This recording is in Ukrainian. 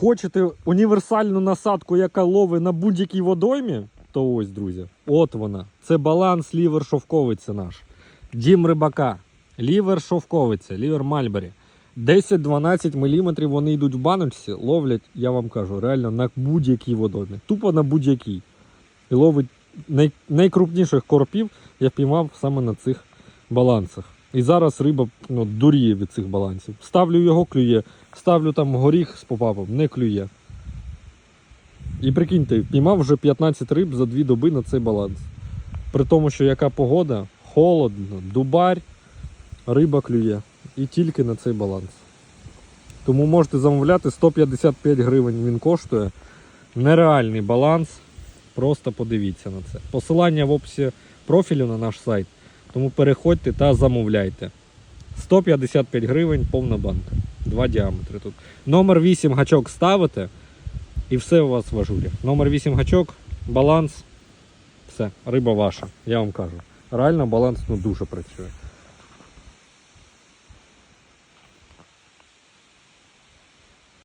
Хочете універсальну насадку, яка ловить на будь-якій водоймі, то ось, друзі, от вона. Це баланс лівер шовковиця наш. Дім рибака. Лівер шовковиця, лівер Мальбері. 10-12 мм вони йдуть в баночці, ловлять, я вам кажу, реально на будь-якій водоймі. Тупо на будь-якій. І ловить най, найкрупніших коропів я піймав саме на цих балансах. І зараз риба ну, дуріє від цих балансів. Ставлю його, клює. Ставлю там горіх з попапом, не клює. І прикиньте, піймав вже 15 риб за 2 доби на цей баланс. При тому, що яка погода, холодно, дубарь, риба клює. І тільки на цей баланс. Тому можете замовляти 155 гривень він коштує. Нереальний баланс. Просто подивіться на це. Посилання в описі профілю на наш сайт. Тому переходьте та замовляйте. 155 гривень повна банка. Два діаметри тут. Номер 8 гачок ставите і все у вас в ажурі. Номер 8 гачок, баланс. Все, риба ваша, я вам кажу. Реально баланс ну, дуже працює.